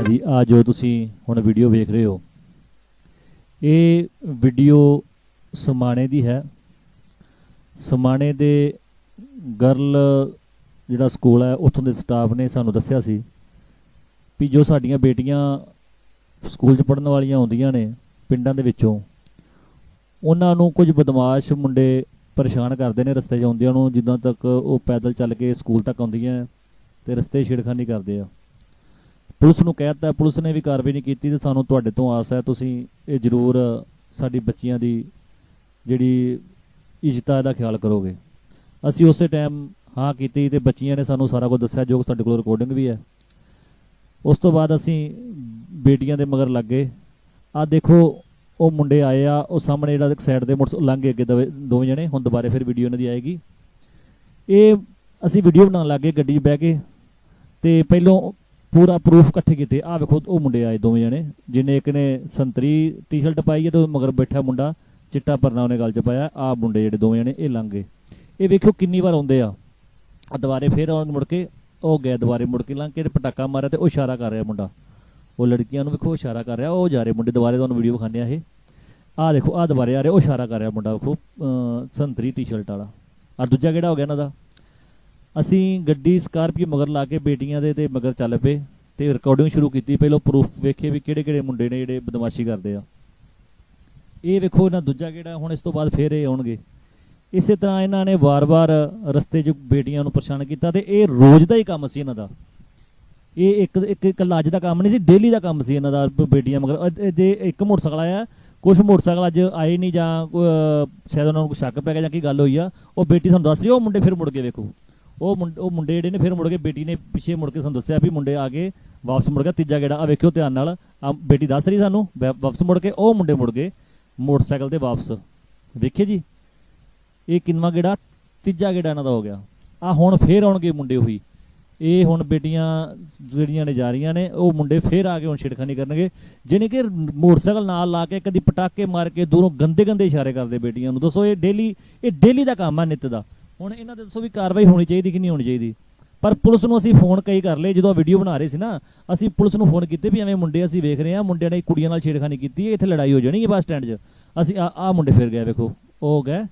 ਹਾਂਜੀ, ਆ ਜੋ ਤੁਸੀਂ, ਹੁਣ ਵੀਡੀਓ ਵੇਖ ਰਹੇ ਹੋ। ਇਹ ਵੀਡੀਓ ਸਮਾਣੇ ਦੀ ਹੈ। ਸਮਾਣੇ ਦੇ ਗਰਲ ਜਿਹੜਾ ਸਕੂਲ ਹੈ, ਉੱਥੋਂ ਦੇ ਸਟਾਫ ਨੇ ਸਾਨੂੰ ਦੱਸਿਆ ਸੀ ਵੀ ਜੋ ਸਾਡੀਆਂ ਬੇਟੀਆਂ ਸਕੂਲ 'ਚ ਪੜ੍ਹਨ ਵਾਲੀਆਂ ਹੁੰਦੀਆਂ ਨੇ ਪਿੰਡਾਂ ਦੇ ਵਿੱਚੋਂ, ਉਹਨਾਂ ਨੂੰ ਕੁਝ ਬਦਮਾਸ਼ ਮੁੰਡੇ ਪਰੇਸ਼ਾਨ ਕਰਦੇ ਨੇ ਰਸਤੇ 'ਚ ਆਉਂਦਿਆਂ ਨੂੰ, ਜਿੱਦਾਂ ਤੱਕ ਉਹ ਪੈਦਲ ਚੱਲ ਕੇ ਸਕੂਲ ਤੱਕ ਆਉਂਦੀਆਂ ਤੇ ਰਸਤੇ ਛੇੜਖਾਨੀ ਕਰਦੇ ਆ। ਪੁਲਿਸ ਨੂੰ ਕਹਿਤਾ ਪੁਲਿਸ ਨੇ ਵੀ ਕਾਰਵਾਈ ਨਹੀਂ ਕੀਤੀ ਤੇ ਸਾਨੂੰ ਤੁਹਾਡੇ ਤੋਂ ਆਸ ਹੈ, ਤੁਸੀਂ ਇਹ ਜ਼ਰੂਰ ਸਾਡੀ ਬੱਚੀਆਂ ਦੀ ਜਿਹੜੀ ਇੱਜ਼ਤ ਦਾ ਖਿਆਲ ਕਰੋਗੇ। ਅਸੀਂ ਉਸੇ ਟਾਈਮ ਹਾਂ ਕੀਤੀ ਤੇ ਬੱਚੀਆਂ ਨੇ ਸਾਨੂੰ ਸਾਰਾ ਕੁਝ ਦੱਸਿਆ, ਜੋ ਕਿ ਸਾਡੇ ਕੋਲ ਰਿਕਾਰਡਿੰਗ ਵੀ ਹੈ। ਉਸ ਤੋਂ ਬਾਅਦ ਅਸੀਂ ਬੇਟੀਆਂ ਦੇ ਮਗਰ ਲੱਗ ਗਏ। ਆ ਦੇਖੋ, ਉਹ ਮੁੰਡੇ ਆਏ ਆ, ਉਹ ਸਾਹਮਣੇ ਜਿਹੜਾ ਸਾਈਡ ਦੇ ਮੋਟਰ ਲੰਘ ਗਏ ਅੱਗੇ ਦੋਵੇਂ ਦੋਵੇਂ ਜਣੇ, ਹੁਣ ਦੁਬਾਰੇ ਫਿਰ ਵੀਡੀਓ ਇਹਨਾਂ ਦੀ ਆਏਗੀ। ਇਹ ਅਸੀਂ ਵੀਡੀਓ ਬਣਾਉਣ ਲੱਗੇ ਗੱਡੀ 'ਚ ਬਹਿ ਕੇ। ਤੇ ਪਹਿਲੋਂ ਪੂਰਾ ਪ੍ਰੂਫ ਇਕੱਠੇ ਕੀਤੇ। ਆ ਵੇਖੋ, ਉਹ ਮੁੰਡੇ ਆਏ ਦੋਵੇਂ ਜਣੇ ਜਿਹਨੇ ਇੱਕ ਨੇ ਸੰਤਰੀ ਟੀ-ਸ਼ਰਟ ਪਾਈ ਹੈ ਤੇ ਉਹ ਮਗਰ ਬੈਠਾ ਮੁੰਡਾ, ਚਿੱਟਾ ਪਰਨਾ ਉਹਨੇ ਗੱਲ 'ਚ ਪਾਇਆ। ਆ ਮੁੰਡੇ ਜਿਹੜੇ ਦੋਵੇਂ ਜਣੇ, ਇਹ ਲੰਘ ਗਏ। ਇਹ ਵੇਖੋ ਕਿੰਨੀ ਵਾਰ ਆਉਂਦੇ ਆ। ਆ ਦੁਬਾਰੇ ਫੇਰ ਆਉਣ ਮੁੜ ਕੇ, ਉਹ ਗਏ ਦੁਬਾਰੇ ਮੁੜ ਕੇ ਲੰਘ ਕੇ ਤੇ ਪਟਾਕਾ ਮਾਰਿਆ ਤੇ ਉਹ ਇਸ਼ਾਰਾ ਕਰ ਰਿਹਾ ਮੁੰਡਾ। ਉਹ ਲੜਕੀਆਂ ਨੂੰ ਵੇਖੋ ਇਸ਼ਾਰਾ ਕਰ ਰਿਹਾ, ਉਹ ਜਾ ਰਹੇ ਮੁੰਡੇ। ਦੁਬਾਰੇ ਤੁਹਾਨੂੰ ਵੀਡੀਓ ਵਿਖਾਉਂਦੇ ਆ ਇਹ। ਆ ਦੇਖੋ ਆ ਦੁਬਾਰੇ ਆ ਰਿਹਾ, ਉਹ ਇਸ਼ਾਰਾ ਕਰ ਰਿਹਾ ਮੁੰਡਾ, ਵੇਖੋ ਸੰਤਰੀ ਟੀ-ਸ਼ਰਟ ਵਾਲਾ। ਆ ਦੂਜਾ ਕਿਹੜਾ ਹੋ ਗਿਆ ਇਹਨਾਂ ਦਾ? ਅਸੀਂ ਗੱਡੀ ਸਕਾਰਪੀਓ ਮਗਰ ਲਾ ਕੇ ਬੇਟੀਆਂ ਦੇ ਤੇ ਮਗਰ ਚੱਲ ਪਏ ਤੇ ਰਿਕਾਰਡਿੰਗ ਸ਼ੁਰੂ ਕੀਤੀ। ਪਹਿਲਾਂ ਪ੍ਰੂਫ ਵੇਖੇ ਵੀ ਕਿਹੜੇ ਕਿਹੜੇ ਮੁੰਡੇ ਨੇ ਜਿਹੜੇ ਬਦਮਾਸ਼ੀ ਕਰਦੇ ਆ। ਇਹ ਵੇਖੋ ਇਹਨਾਂ ਦੂਜਾ ਕਿਹੜਾ, ਹੁਣ ਇਸ ਤੋਂ ਬਾਅਦ ਫੇਰ ਇਹ ਆਉਣਗੇ। ਇਸੇ ਤਰ੍ਹਾਂ ਇਹਨਾਂ ਨੇ ਵਾਰ-ਵਾਰ ਰਸਤੇ 'ਚ ਬੇਟੀਆਂ ਨੂੰ ਪਰੇਸ਼ਾਨ ਕੀਤਾ ਤੇ ਇਹ ਰੋਜ਼ ਦਾ ਹੀ ਕੰਮ ਸੀ ਇਹਨਾਂ ਦਾ। ਇਹ ਇੱਕ ਇੱਕ ਇਕੱਲਾ ਅੱਜ ਦਾ ਕੰਮ ਨਹੀਂ ਸੀ ਡੇਲੀ ਦਾ ਕੰਮ ਸੀ ਇਹਨਾਂ ਦਾ ਬੇਟੀਆਂ ਮਗਰ। ਜੇ ਇੱਕ ਮੋਟਰਸਾਈਕਲ ਆਇਆ ਕੁਝ ਮੋਟਰਸਾਈਕਲ ਅੱਜ ਆਏ ਨਹੀਂ ਜਾਂ ਸ਼ਾਇਦ ਉਹਨਾਂ ਨੂੰ ਕੋਈ ਸ਼ੱਕ ਪੈ ਗਿਆ ਜਾਂ ਕੀ ਗੱਲ ਹੋਈ ਆ, ਉਹ ਬੇਟੀ ਤੁਹਾਨੂੰ ਦੱਸ ਰਹੀ ਉਹ ਮੁੰਡੇ ਫਿਰ ਮੁੜ ਕੇ ਵੇਖੋ। ਉਹ ਮੁੰਡੇ ਉਹ ਮੁੰਡੇ ਜਿਹੜੇ ਨੇ ਫਿਰ ਮੁੜ ਕੇ ਬੇਟੀ ਨੇ ਪਿੱਛੇ ਮੁੜ ਕੇ ਸਾਨੂੰ ਦੱਸਿਆ ਵੀ ਮੁੰਡੇ ਆ ਕੇ ਵਾਪਸ ਮੁੜ ਗਿਆ ਤੀਜਾ ਗੇੜਾ। ਆ ਵੇਖਿਓ ਧਿਆਨ ਨਾਲ। ਆ ਬੇਟੀ ਦੱਸ ਰਹੀ ਸਾਨੂੰ ਵਾਪਸ ਮੁੜ ਕੇ, ਉਹ ਮੁੰਡੇ ਮੁੜ ਗਏ ਮੋਟਰਸਾਈਕਲ ਤੇ ਵਾਪਸ। ਵੇਖਿਆ ਜੀ। ਇਹ ਕਿੰਨਵਾਂ ਗੇੜਾ? ਤੀਜਾ ਗੇੜਾ ਇਹਨਾਂ ਦਾ ਹੋ ਗਿਆ। ਆ ਹੁਣ ਫੇਰ ਆਉਣਗੇ ਮੁੰਡੇ ਉਹੀ। ਇਹ ਹੁਣ ਬੇਟੀਆਂ ਜਿਹੜੀਆਂ ਨੇ ਜਾ ਰਹੀਆਂ ਨੇ, ਉਹ ਮੁੰਡੇ ਫੇਰ ਆ ਕੇ ਹੁਣ ਛਿੜਖਾਨੀ ਕਰਨਗੇ। ਜਿਹਨੇ ਕਿ ਮੋਟਰਸਾਈਕਲ ਨਾਲ ਲਾ ਕੇ, ਕਦੀ ਪਟਾਕੇ ਮਾਰ ਕੇ, ਦੂਰੋਂ ਗੰਦੇ ਗੰਦੇ ਇਸ਼ਾਰੇ ਕਰਦੇ ਬੇਟੀਆਂ ਨੂੰ। ਦੱਸੋ ਇਹ ਡੇਲੀ ਇਹ ਡੇਲੀ ਦਾ ਕੰਮ ਆ ਨਿੱਤ ਦਾ। ਹੁਣ ਇਹਨਾਂ ਦੇ ਦੱਸੋ ਵੀ ਕਾਰਵਾਈ ਹੋਣੀ ਚਾਹੀਦੀ ਕਿ ਨਹੀਂ ਹੋਣੀ ਚਾਹੀਦੀ? ਪਰ ਪੁਲਿਸ ਨੂੰ ਅਸੀਂ ਫੋਨ ਕਈ ਕਰ ਲਏ, ਜਦੋਂ ਵੀਡੀਓ ਬਣਾ ਰਹੇ ਸੀ ਨਾ, ਅਸੀਂ ਪੁਲਿਸ ਨੂੰ ਫੋਨ ਕੀਤੇ ਵੀ ਐਵੇਂ ਮੁੰਡੇ ਅਸੀਂ ਵੇਖ ਰਹੇ ਹਾਂ, ਮੁੰਡਿਆਂ ਨੇ ਕੁੜੀਆਂ ਨਾਲ ਛੇੜਖਾਨੀ ਕੀਤੀ ਹੈ, ਇੱਥੇ ਲੜਾਈ ਹੋ ਜਾਣੀ ਹੈ ਬੱਸ ਸਟੈਂਡ 'ਚ। ਅਸੀਂ ਆ ਆ ਮੁੰਡੇ ਫਿਰ ਗਏ ਵੇਖੋ, ਉਹ ਗਏ।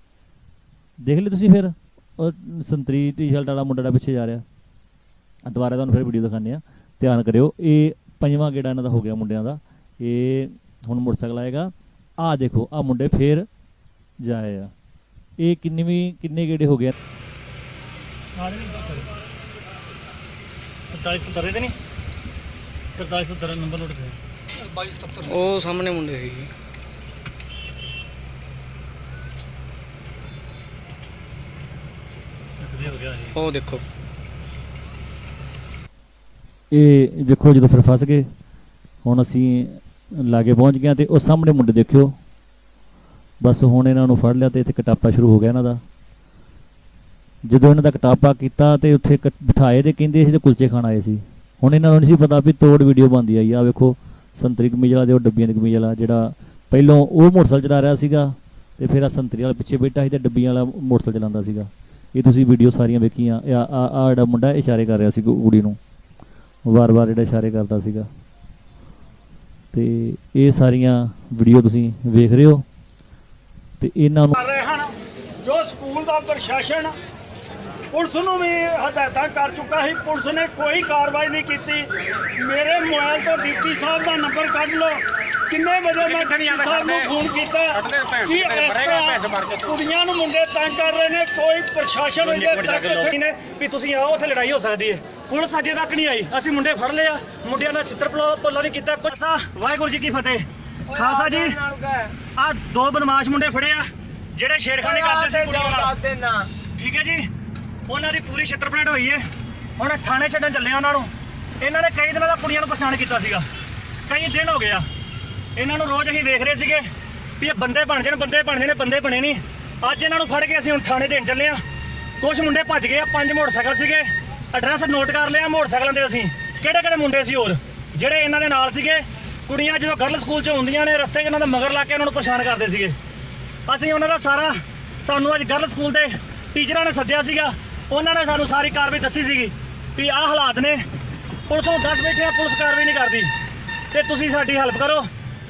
ਦੇਖ ਲਈ ਤੁਸੀਂ ਫਿਰ, ਉਹ ਸੰਤਰੀ ਟੀ-ਸ਼ਰਟ ਵਾਲਾ ਮੁੰਡਾ ਜਿਹੜਾ ਪਿੱਛੇ ਜਾ ਰਿਹਾ। ਦੁਬਾਰਾ ਤੁਹਾਨੂੰ ਫਿਰ ਵੀਡੀਓ ਦਿਖਾਉਂਦੇ ਆ ਧਿਆਨ ਕਰਿਓ, ਇਹ ਪੰਜਵਾਂ ਗੇੜਾ ਇਹਨਾਂ ਦਾ ਹੋ ਗਿਆ ਮੁੰਡਿਆਂ ਦਾ। ਇਹ ਹੁਣ ਮੋਟਰਸਾਈਕਲ ਆਏਗਾ। ਆ ਦੇਖੋ ਆ ਮੁੰਡੇ ਫੇਰ ਜਾਏ ਆ। ਇਹ ਕਿੰਨੇਵੀਂ ਕਿੰਨੇ ਗੇੜੇ ਹੋ ਗਏ? 47 ਤੇ ਨਹੀਂ 47 ਨੰਬਰ ਨੋਟ ਕਰਿਆ ਉਹ ਸਾਹਮਣੇ ਮੁੰਡੇ ਸੀ। ਵਧੀਆ ਹੋ ਗਿਆ ਇਹ? ਉਹ ਦੇਖੋ। ਇਹ ਦੇਖੋ ਜਦੋਂ ਫਿਰ ਫਸ ਗਏ ਹੁਣ ਅਸੀਂ ਲਾਗੇ ਪਹੁੰਚ ਗਏ ਹਾਂ ਤੇ ਉਹ ਸਾਹਮਣੇ ਮੁੰਡੇ ਦੇਖਿਓ। ਬਸ ਹੁਣ ਇਹਨਾਂ ਨੂੰ ਫੜ ਲਿਆ ਤੇ ਇੱਥੇ ਕਟਾਪਾ ਸ਼ੁਰੂ ਹੋ ਗਿਆ ਇਹਨਾਂ ਦਾ। ਜਦੋਂ ਇਹਨਾਂ ਦਾ ਕਟਾਪਾ ਕੀਤਾ ਤੇ ਉੱਥੇ ਕ- ਬਿਠਾਏ ਤੇ ਕਹਿੰਦੇ ਸੀ ਤੇ ਕੁਲਚੇ ਖਾਣ ਆਏ ਸੀ। ਹੁਣ ਇਹਨਾਂ ਨੂੰ ਨਹੀਂ ਸੀ ਪਤਾ ਵੀ ਤੋੜ ਵੀਡੀਓ ਬਣਦੀ ਆਈ ਆ। ਵੇਖੋ, ਸੰਤਰੀ ਕਮੀਜ਼ ਵਾਲਾ ਤੇ ਉਹ ਡੱਬੀਆਂ ਦੀ ਕਮੀਜ਼ ਵਾਲਾ ਜਿਹੜਾ ਪਹਿਲੋਂ ਉਹ ਮੋਟਰਸਾਈਕਲ ਚਲਾ ਰਿਹਾ ਸੀਗਾ ਤੇ ਫਿਰ ਆ ਸੰਤਰੀ ਵਾਲਾ ਪਿੱਛੇ ਬੈਠਾ ਸੀ ਤੇ ਡੱਬੀਆਂ ਵਾਲਾ ਮੋਟਰਸਾਈਕਲ ਚਲਾਉਂਦਾ ਸੀਗਾ। ਇਹ ਤੁਸੀਂ ਵੀਡੀਓ ਸਾਰੀਆਂ ਵੇਖੀਆਂ। ਆ ਆ ਜਿਹੜਾ ਮੁੰਡਾ ਇਸ਼ਾਰੇ ਕਰ ਰਿਹਾ ਸੀ ਕੁ- ਕੁੜੀ ਨੂੰ। ਵਾਰ-ਵਾਰ ਜਿਹੜਾ ਇਸ਼ਾਰੇ ਕਰਦਾ ਸੀਗਾ। ਤੇ ਇਹ ਸਾਰੀਆਂ ਵੀਡੀਓ ਤੁਸੀਂ ਵੇਖ ਰਹੇ ਹੋ। ਤੇ ਇਹਨਾਂ ਨੂੰ ਕਰ ਰਹੇ ਹਨ। ਜੋ ਸਕੂਲ ਦਾ ਪ੍ਰਸ਼ਾਸਨ ਪੁਲਿਸ ਨੂੰ ਵੀ ਹਦਾਇਤਾਂ ਕਰ ਚੁੱਕਾ ਸੀ ਪੁਲਿਸ ਨੇ ਕੋਈ ਕਾਰਵਾਈ ਨਹੀਂ ਕੀਤੀ। ਮੇਰੇ ਮੋਬਾਈਲ ਤੋਂ ਡਿਪਟੀ ਸਾਹਿਬ ਦਾ ਨੰਬਰ ਕੱਢ ਲਓ। ਕਿੰਨੇ ਵਜੇ ਮੈਂ ਡਿਪਟੀ ਸਾਹਿਬ ਨੂੰ ਫੋਨ ਕੀਤਾ ਕਿ ਇਸ ਤਰ੍ਹਾਂ ਕੁੜੀਆਂ ਨੂੰ ਮੁੰਡੇ ਤੰਗ ਕਰ ਰਹੇ ਨੇ ਕੋਈ ਪ੍ਰਸ਼ਾਸਨ ਇਹਦੇ ਤੱਕ ਇੱਥੇ ਨੇ ਵੀ ਤੁਸੀਂ ਆਓ ਉੱਥੇ ਲੜਾਈ ਹੋ ਸਕਦੀ ਹੈ। ਪੁਲਿਸ ਅਜੇ ਤੱਕ ਨਹੀਂ ਆਈ। ਅਸੀਂ ਮੁੰਡੇ ਫੜ ਲਏ ਆ। ਮੁੰਡਿਆਂ ਦਾ ਛਿੱਤਰ ਪਲੋ ਪੋਲਾ ਨਹੀਂ ਕੀਤਾ। ਕੁਛ ਵਾਹਿਗੁਰੂ ਜੀ ਕੀ ਫਤਿਹ। ਖਾਲਸਾ ਜੀ। ਆ ਦੋ ਬਦਮਾਸ਼ ਮੁੰਡੇ ਫੜੇ ਆ ਜਿਹੜੇ ਛੇੜਖਾਨੀ ਕਰਦੇ ਸੀ ਕੁੜੀਆਂ ਨਾਲ। ਠੀਕ ਹੈ ਜੀ। ਉਹਨਾਂ ਦੀ ਪੂਰੀ ਛਿੱਤਰ ਪਲੇਟ ਹੋਈ ਹੈ। ਹੁਣ ਥਾਣੇ ਛੱਡਣ ਚੱਲੇ ਆ ਉਹਨਾਂ ਨੂੰ। ਇਹਨਾਂ ਨੇ ਕਈ ਦਿਨਾਂ ਦਾ ਕੁੜੀਆਂ ਨੂੰ ਪਰੇਸ਼ਾਨ ਕੀਤਾ ਸੀਗਾ। ਕਈ ਦਿਨ ਹੋ ਗਏ ਆ। ਇਹਨਾਂ ਨੂੰ ਰੋਜ਼ ਅਸੀਂ ਵੇਖ ਰਹੇ ਸੀਗੇ ਵੀ ਇਹ ਬੰਦੇ ਬਣ ਜਾਣ ਬੰਦੇ ਬਣ ਜਾਣ ਬੰਦੇ ਬਣੇ ਨਹੀਂ। ਅੱਜ ਇਹਨਾਂ ਨੂੰ ਫੜ ਕੇ ਅਸੀਂ ਹੁਣ ਥਾਣੇ ਦੇਣ ਚੱਲੇ ਆ। ਕੁਝ ਮੁੰਡੇ ਭੱਜ ਗਏ ਆ ਪੰਜ ਮੋਟਰਸਾਈਕਲ ਸੀਗੇ। ਐਡਰੈਸ ਨੋਟ ਕਰ ਲਿਆ ਮੋਟਰਸਾਈਕਲਾਂ ਦੇ ਅਸੀਂ। ਕਿਹੜੇ ਕਿਹੜੇ ਮੁੰਡੇ ਸੀ ਹੋਰ ਜਿਹੜੇ ਇਹਨਾਂ ਦੇ ਨਾਲ ਸੀਗੇ? ਕੁੜੀਆਂ ਜਦੋਂ ਗਰਲ ਸਕੂਲ 'ਚ ਹੁੰਦੀਆਂ ਨੇ ਰਸਤੇ 'ਚ ਇਹਨਾਂ ਦਾ ਮਗਰ ਲਾ ਕੇ ਉਹਨਾਂ ਨੂੰ ਪਰੇਸ਼ਾਨ ਕਰਦੇ ਸੀਗੇ। ਅਸੀਂ ਉਹਨਾਂ ਦਾ ਸਾਰਾ ਸਾਨੂੰ ਅੱਜ ਗਰਲ ਸਕੂਲ ਦੇ ਟੀਚਰਾਂ ਨੇ ਸੱਦਿਆ ਸੀਗਾ। ਉਹਨਾਂ ਨੇ ਸਾਨੂੰ ਸਾਰੀ ਕਾਰਵਾਈ ਦੱਸੀ ਸੀਗੀ ਵੀ ਆਹ ਹਾਲਾਤ ਨੇ। ਪੁਲਿਸ ਨੂੰ ਦੱਸ ਬੈਠੇ ਆ ਪੁਲਿਸ ਕਾਰਵਾਈ ਨਹੀਂ ਕਰਦੀ। ਤੇ ਤੁਸੀਂ ਸਾਡੀ ਹੈਲਪ ਕਰੋ।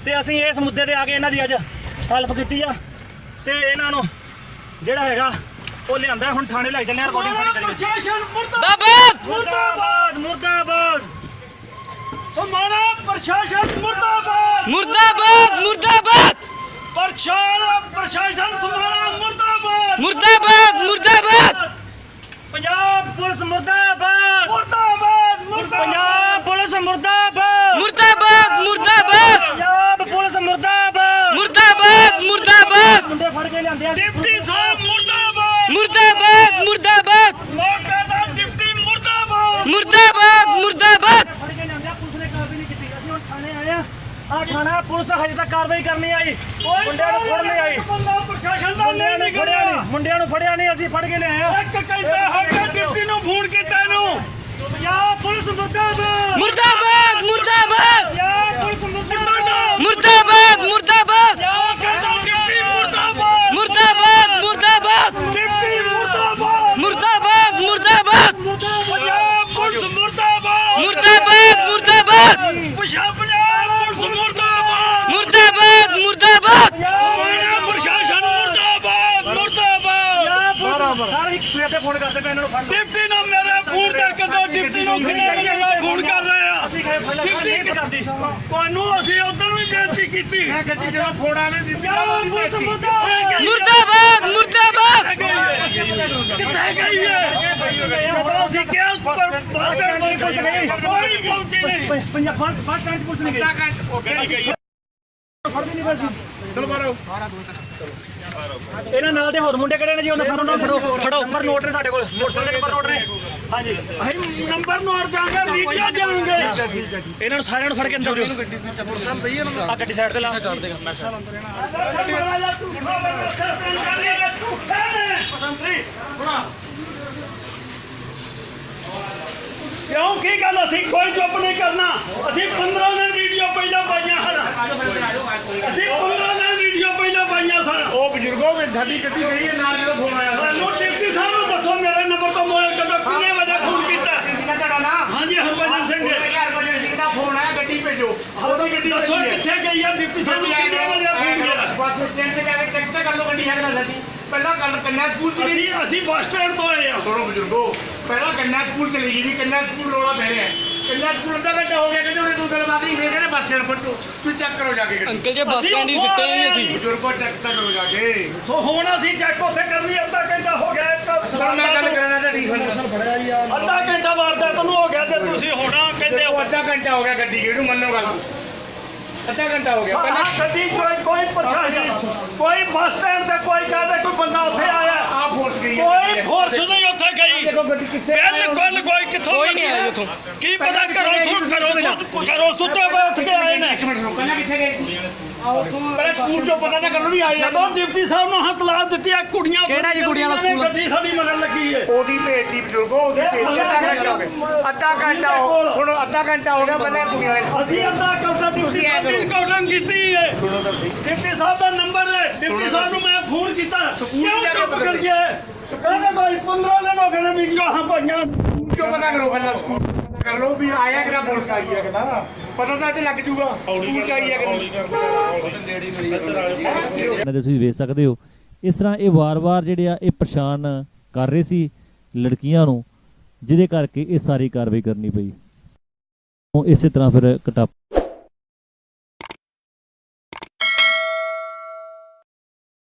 ਤੇ ਅਸੀਂ ਇਸ ਮੁੱਦੇ ਤੇ ਆ ਕੇ ਇਹਨਾਂ ਦੀ ਅੱਜ ਹੈਲਪ ਕੀਤੀ ਆ। ਤੇ ਇਹਨਾਂ ਨੂੰ ਜਿਹੜਾ ਹੈਗਾ ਉਹ ਲਿਆਂਦਾ। ਹੁਣ ਥਾਣੇ ਲੈ ਚੱਲੇ ਆ ਰਿਕਾਰਡਿੰਗ ਸਾਰੀ ਕਰੀਏ। ਮੁਰਦਾਬਾਦ! ਮੁਰਦਾਬਾਦ ਮੁਰਦਾਬਾਦ! ਸਮਾਣਾ ਪ੍ਰਸ਼ਾਸਨ ਮੁਰਦਾਬਾਦ। ਮੁਰਦਾਬਾਦ ਮੁਰਦਾਬਾਦ। ਪ੍ਰਸ਼ਾਸਨ ਪ੍ਰਸ਼ਾਸਨ ਸਮਾਣਾ ਮੁਰਦਾਬਾਦ। ਮੁਰਦਾਬਾਦ ਮੁਰਦਾਬਾਦ। ਪੰਜਾਬ ਪੁਲਿਸ ਮੁਰਦਾਬਾਦ। ਮੁਰਦਾਬਾਦ ਮੁਰਦਾਬਾਦ। ਪੰਜਾਬ ਪੁਲਿਸ ਮੁਰਦਾਬਾਦ। ਮੁਰਦਾਬਾਦ ਮੁਰਦਾਬਾਦ। ਪੰਜਾਬ ਪੁਲਿਸ ਮੁਰਦਾਬਾਦ। ਮੁਰਦਾਬਾਦ ਮੁਰਦਾਬਾਦ। ਮੁੰਡੇ ਫੜ ਕੇ ਲਿਆਂਦੇ ਆ। ਡਿਪਟੀ ਸਾਹਿਬ ਮੁਰਦਾਬਾਦ। ਮੁਰਦਾਬਾਦ ਮੁਰਦਾਬਾਦ ਮੌਕੇ ਦਾ ਡਿਪਟੀ ਮੁਰਦਾਬਾਦ ਮੁਰਦਾਬਾਦ ਮੁਰਦਾਬਾਦ ਫੜ ਕੇ ਲਿਆਂਦੇ ਆ ਪੁਲਿਸ ਨੇ ਕਾਰਵਾਈ ਨਹੀਂ ਕੀਤੀ ਅਸੀਂ ਹੁਣ ਥਾਣੇ ਆਏ ਆ ਥਾਣਾ ਪੁਲਿਸ ਹਜੇ ਤੱਕ ਕਾਰਵਾਈ ਕਰਨੀ ਆਈ। ਮੁੰਡਿਆਂ ਨੂੰ ਫੜ ਨਹੀਂ ਆਈ। ਬੰਦਾ ਪ੍ਰਸ਼ਾਸਨ ਦਾ ਮੁੰਡਿਆਂ ਨਹੀਂ ਨੂੰ ਫੜਿਆ ਨਿਕਲਿਆ। ਨਹੀਂ। ਮੁੰਡਿਆਂ ਨੂੰ ਫੜਿਆ ਨਹੀਂ ਅਸੀਂ ਫੜ ਕੇ ਲਿਆਏ ਆ। ਇੱਕ ਘੰਟਾ ਹੋ ਗਿਆ ਡਿਪਟੀ ਨੂੰ ਫੋਨ ਕੀਤਾ ਇਹਨੂੰ ਪੰਜਾਬ ਪੁਲਿਸ ਮੁਰਦਾਬਾਦ ਮੁਰਦਾਬਾਦ ਮੁਰਦਾਬਾਦ ਪੰਜਾਬ ਪੁਲਿਸ ਮੁਰਦਾਬਾਦ ਮੁਰਦਾਬਾਦ ਮੁਰਦਾਬਾਦ ਪੰਜਾਬ ਕਹਿੰਦਾ ਡਿਪਟੀ ਮੁਰਦਾਬਾਦ ਮੁਰਦਾਬਾਦ ਮੁਰਦਾਬਾਦ ਡਿਪਟੀ ਮੁਰਦਾਬਾਦ ਮੁਰਦਾਬਾਦ ਮੁਰਦਾਬਾਦ ਪੰਜਾਬ ਪੁਲਿਸ ਮੁਰਦਾਬਾਦ ਮੁਰਦਾਬਾਦ ਮੁਰਦਾਬਾਦ ਪੰਜਾਬ ਪੰਜਾਬ ਪੁਲਿਸ ਮੁਰਦਾਬਾਦ ਮੁਰਦਾਬਾਦ ਮੁਰਦਾਬਾਦ ਮਾਣਾ ਪ੍ਰਸ਼ਾਸਨ ਮੁਰਦਾਬਾਦ ਮੁਰਦਾਬਾਦ ਸਾਰੇ ਇੱਕ ਸਵੇਰ ਤੇ ਫੋਨ ਕਰਦੇ ਪਏ ਇਹਨਾਂ ਨੂੰ ਫੜ ਲਓ ਡਿਪਟੀ ਨੂੰ ਮੇਰੇ ਫੋਨ ਤੇ ਕਦੋਂ ਡਿਪਟੀ ਨੂੰ ਕਿੰਨੇ ਵਜੇ ਦਾ ਫੋਨ ਕਰ ਰਹੇ ਆ। ਅਸੀਂ ਕਹੇ ਫੜ ਲੈ ਨਹੀਂ ਕਰਦੀ ਤੁਹਾਨੂੰ ਅਸੀਂ ਉਦੋਂ ਵੀ ਬੇਨਤੀ ਕੀਤੀ। ਮੈਂ ਗੱਡੀ ਜਿਹੜਾ ਫੋੜਾ ਨੇ ਪੁਲਿਸ ਮੁਰਦਾਬਾਦ ਮੁਰਦਾਬਾਦ। ਕਿੱਥੇ ਗਈ ਹੈ ਅਸੀਂ ਕਿਹਾ ਪਰ ਬਾਹਰ ਕੋਈ ਪਹੁੰਚ ਨਹੀਂ। ਕੋਈ ਪਹੁੰਚੀ ਨਹੀਂ ਪੰਜਾਬ ਟਾਂਚ ਪੁਲਿਸ ਨਹੀਂ ਗਈ। ਫੜਦੀ ਨਹੀਂ ਫਿਰਦੀ ਚਲੋ ਬਾਹਰ ਇਹਨਾਂ ਨਾਲ ਦੇ ਹੋਰ ਮੁੰਡੇ ਕਿਹੜੇ ਨੇ ਜੀ? ਉਹਨਾਂ ਸਾਰਿਆਂ ਨੂੰ ਫੜੋ। ਫੜੋ। ਨੰਬਰ ਨੋਟ ਨੇ ਸਾਡੇ ਕੋਲ। ਮੋਟਰਸਾਈਕਲ ਦੇ ਨੰਬਰ ਨੋਟ ਨੇ। ਹਾਂਜੀ। ਅਸੀਂ ਨੰਬਰ ਨੋਟ ਜਾਵਾਂਗੇ ਵੀਡੀਓ ਜਾਵਾਂਗੇ ਇਹਨਾਂ ਨੂੰ ਸਾਰਿਆਂ ਨੂੰ ਫੜ ਕੇ ਅੰਦਰ ਦਿਓ। ਆ ਗੱਡੀ ਸਾਈਡ ਤੇ ਲਾ। ਕਿਉਂ? ਕੀ ਗੱਲ? ਅਸੀਂ ਕੋਈ ਚੁੱਪ ਨਹੀਂ ਕਰਨਾ। ਅਸੀਂ 15 ਦਿਨ ਵੀਡੀਓ ਪਹਿਲਾਂ ਪਾਈਆਂ ਹਨ। ਅਸੀਂ 15 ਦਿਨ ਵੀਡੀਓ ਪਹਿਲਾਂ ਪਾਈਆਂ ਸਨ। ਉਹ ਬਜ਼ੁਰਗੋ ਵਿੱਚ ਸਾਡੀ ਗੱਡੀ ਗਈ ਹੈ ਨਾਲ ਜਦੋਂ ਫੋਨ ਆਇਆ ਸਾਨੂੰ ਡਿਪਟੀ ਸਾਹਿਬ ਨੂੰ ਦੱਸੋ ਮੇਰੇ ਨੰਬਰ ਤੋਂ ਮੋਬਾਈਲ ਕਦੋਂ ਕਿੰਨੇ ਵਜੇ ਫੋਨ ਕੀਤਾ? ਹਾਂਜੀ ਹਰਭਜਨ ਸਿੰਘ ਫੋਨ ਆਇਆ ਗੱਡੀ ਭੇਜੋ। ਉਹਦੀ ਗੱਡੀ ਦੱਸੋ ਕਿੱਥੇ ਗਈ ਆ ਡਿਪਟੀ ਸਾਹਿਬ ਨੂੰ ਕਿੰਨੇ ਵਜੇ ਫੋਨ ਕੀਤਾ? ਬੱਸ ਸਟੈਂਡ ਤੇ ਜਾ ਕੇ ਚੈੱਕ ਤਾਂ ਕਰ ਲਓ ਗੱਡੀ ਹੈ ਨਾ ਸਾਡੀ ਪਹਿਲਾਂ ਗੱਲ ਕੰਨਿਆ ਸਕੂਲ ਚ ਅਸੀਂ ਅਸੀਂ ਬੱਸ ਸਟੈਂਡ ਤੋਂ ਆਏ ਆ ਸੁਣੋ ਬਜ਼ੁਰਗੋ ਪਹਿਲਾਂ ਕੰਨਿਆ ਸਕੂਲ ਚਲੀ ਗਈ ਜੀ ਕੰਨਿਆ ਸਕੂਲ ਰੋਲਾ ਪੈ ਰਿਹਾ। ਕੰਨਿਆ ਸਕੂਲ ਅੱਧਾ ਘੰਟਾ ਹੋ ਗਿਆ ਕਹਿੰਦੇ ਉਹਨੇ ਤੂੰ ਗੱਲਬਾਤ ਨਹੀਂ ਫੇਰ ਕਹਿੰਦੇ ਬੱਸ ਸਟੈਂਡ ਪੱਟੋ ਤੂੰ ਚੈੱਕ ਕਰੋ ਜਾ ਕੇ ਅੰਕਲ ਜੀ ਬੱਸ ਸਟੈਂਡ ਹੀ ਸਿੱਟੇ ਹੀ ਅਸੀਂ। ਬਜ਼ੁਰਗੋ ਚੈੱਕ ਤਾਂ ਕਰੋ ਜਾ ਕੇ। ਸੋ ਹੁਣ ਅਸੀਂ ਚੈੱਕ ਉੱਥੇ ਕਰਨੀ ਅੱਧਾ ਘੰਟਾ ਹੋ ਗਿਆ ਇੱਕ ਹੁਣ ਮੈਂ ਗੱਲ ਕਰਾਂਗਾ ਤੁਹਾਡੀ ਹੁਣ ਅੱਧਾ ਘੰਟਾ ਵਾਰਦਾਤ ਨੂੰ ਹੋ ਗਿਆ ਤੇ ਤੁਸੀਂ ਹੁਣ ਕਹਿੰਦੇ ਅੱਧਾ ਘੰਟਾ ਹੋ ਗਿਆ ਗੱਡੀ ਗਈ ਨੂੰ ਮੰਨੋ ਗੱਲ ਅੱਧਾ ਘੰਟਾ ਹੋ ਗਿਆ ਸਾਡਾ ਪਹਿਲਾਂ ਗੱਡੀ ਕੋਈ ਕੋਈ ਪ੍ਰਸ਼ਾਸਨ ਕੋਈ ਬੱਸ ਸਟੈਂਡ ਤੇ ਕੋਈ ਕਹਦੇ ਕੋਈ ਬੰਦਾ ਉੱਥੇ ਆਇਆ। ਆ ਫੋਰਸ ਗਈ ਹੈ। ਕੋਈ ਫੋਰਸ ਨਹੀਂ ਉੱਥੇ ਗਈ। ਦੇਖੋ ਗੱਡੀ ਕਿੱਥੇ ਆ? ਬਿਲਕੁਲ ਕੋਈ ਕਿੱਥੋਂ ਕੋਈ ਨਹੀਂ ਆਇਆ ਉੱਥੋਂ। ਕੀ ਪਤਾ ਕਰੋ ਸੁਣ ਕਰੋ ਸੁਣ ਕਰੋ ਸੁੱਤੇ ਪਏ ਉੱਠ ਕੇ ਆਏ ਨੇ। ਇੱਕ ਮਿੰਟ ਪਹਿਲਾਂ ਕਿੱਥੇ ਗਏ ਸੀ ਪਹਿਲਾਂ ਸਕੂਲ ਚੋਂ ਪਤਾ ਤਾਂ ਕਰੋ ਵੀ ਆਏ ਆ। ਜਦੋਂ ਡਿਪਟੀ ਸਾਹਿਬ ਨੂੰ ਹੱਥ ਲਾ ਦਿੱਤੀ ਆ ਕੁੜੀਆਂ ਕਿਹੜਾ ਜੀ ਕੁੜੀਆਂ ਵਾਲਾ ਸਕੂਲ? ਗੱਡੀ ਸਾਡੀ ਮਗਰ ਲੱਗੀ ਏ। ਉਹਦੀ ਭੇਟੀ ਬਜ਼ੁਰਗੋ ਉਹਦੀ ਭੇਟੀ ਅੱਧਾ ਘੰਟਾ ਹੋ ਗਿਆ। ਅੱਧਾ ਘੰਟਾ ਹੋ ਸੁਣੋ ਅੱਧਾ ਘੰਟਾ ਹੋ ਗਿਆ ਬੰਦੇ ਕੁੜੀਆਂ ਵਾਲੇ ਅਸੀਂ ਅੱਧਾ ਡਿਪਟੀ ਤੁਸੀਂ ਐਂ ਸਾਹਿਬ ਦੀ ਕਰੋ। ਇਨਕਾਊਂਟਰ ਕੀਤੀ ਏ। ਡਿਪਟੀ ਸਾਹਿਬ ਦਾ ਨੰਬਰ ਹੈ ਡਿਪਟੀ ਸਾਹਿਬ ਨੂੰ ਮੈਂ ਫੋਨ ਕੀਤਾ। ਕਿਉਂ ਜਾ ਕੇ ਚੁੱਪ ਕਰ ਗਏ ਕਹਿੰਦੇ ਕੋਈ 15 ਦਿਨ ਹੋ ਗਏ ਨੇ ਵੀਡੀਓ ਹਾਂ ਪਾਈਆਂ। ਜੋ ਪਤਾ ਕਰੋ ਪਹਿਲਾਂ ਸਕੂਲ। ਕਰ ਲਓ ਵੀ ਆਇਆ ਕਿ ਨਾ ਪੁਲਿਸ ਆਈ ਹੈ ਕਿਦਾ ਪਤਾ ਤਾਂ ਤੇ ਲੱਗ ਜੂਗਾ ਚ ਆਈ ਹੈ ਕਿ ਨਹੀਂ ਇਹਨਾਂ ਦੇ ਤੁਸੀਂ ਵੇਖ ਸਕਦੇ ਹੋ। ਇਸ ਤਰ੍ਹਾਂ ਇਹ ਵਾਰ-ਵਾਰ ਜਿਹੜੇ ਆ ਇਹ ਪਰੇਸ਼ਾਨ ਕਰ ਰਹੇ ਸੀ ਲੜਕੀਆਂ ਨੂੰ ਜਿਹਦੇ ਕਰਕੇ ਇਹ ਸਾਰੀ ਕਾਰਵਾਈ ਕਰਨੀ ਪਈ। ਉਹ ਇਸੇ ਤਰ੍ਹਾਂ ਫਿਰ ਕਟਾਪ